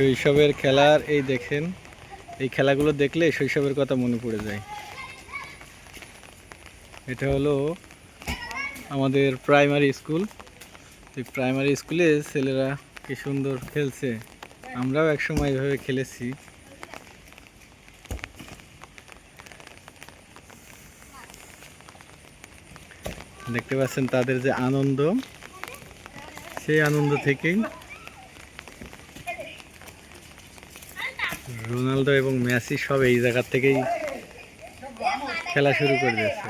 শৈশবের খেলার এই দেখেন, এই খেলাগুলো দেখলে শৈশবের কথা মনে পড়ে যায়। এটা হলো আমাদের প্রাইমারি স্কুল এই প্রাইমারি স্কুলে ছেলেরা কি সুন্দর খেলছে, আমরাও একসময় এভাবে খেলেছি। দেখতে পাচ্ছেন তাদের যে আনন্দ, সেই আনন্দ থেকেই রোনালদো এবং মেসি সব এই জায়গার থেকেই খেলা শুরু করে দিয়েছে।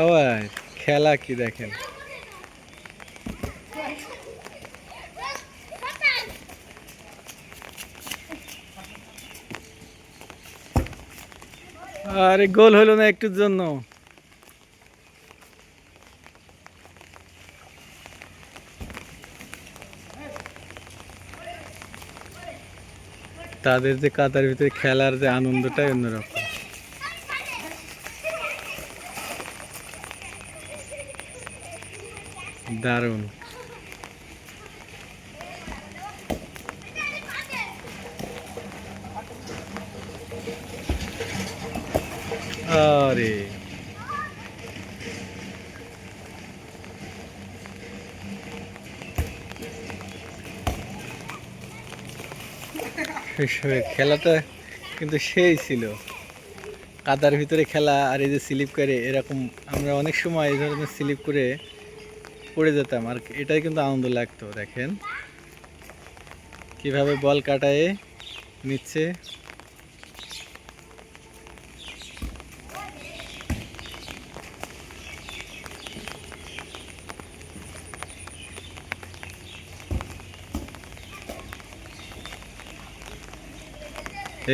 আবার খেলা কি দেখেন? আরে গোল হলো না একটুর জন্য। তাদের যে কাতার ভিতরে খেলার যে আনন্দটাই অন্যরকম। দারুণ। আরে। খেলাটা কিন্তু সেই ছিল। কাদার ভিতরে খেলা আর এই যে স্লিপ করে এরকম আমরা অনেক সময় এই ধরনের স্লিপ করে পড়ে যেতাম। আর এটাই কিন্তু আনন্দ লাগতো, দেখেন। কীভাবে বল কাটায়, নিচ্ছে।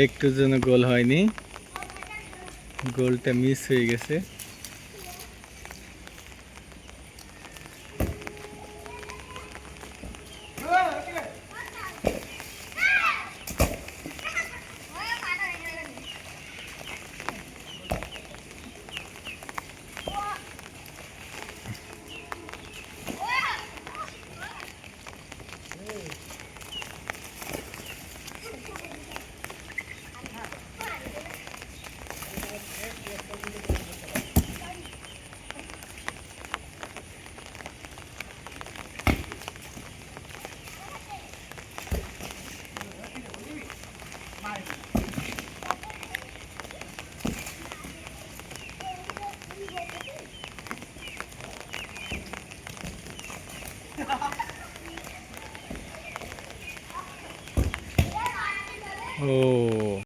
একটু জন্য গোল হয়নি। গোলটা মিস হয়ে গেছে। Oh.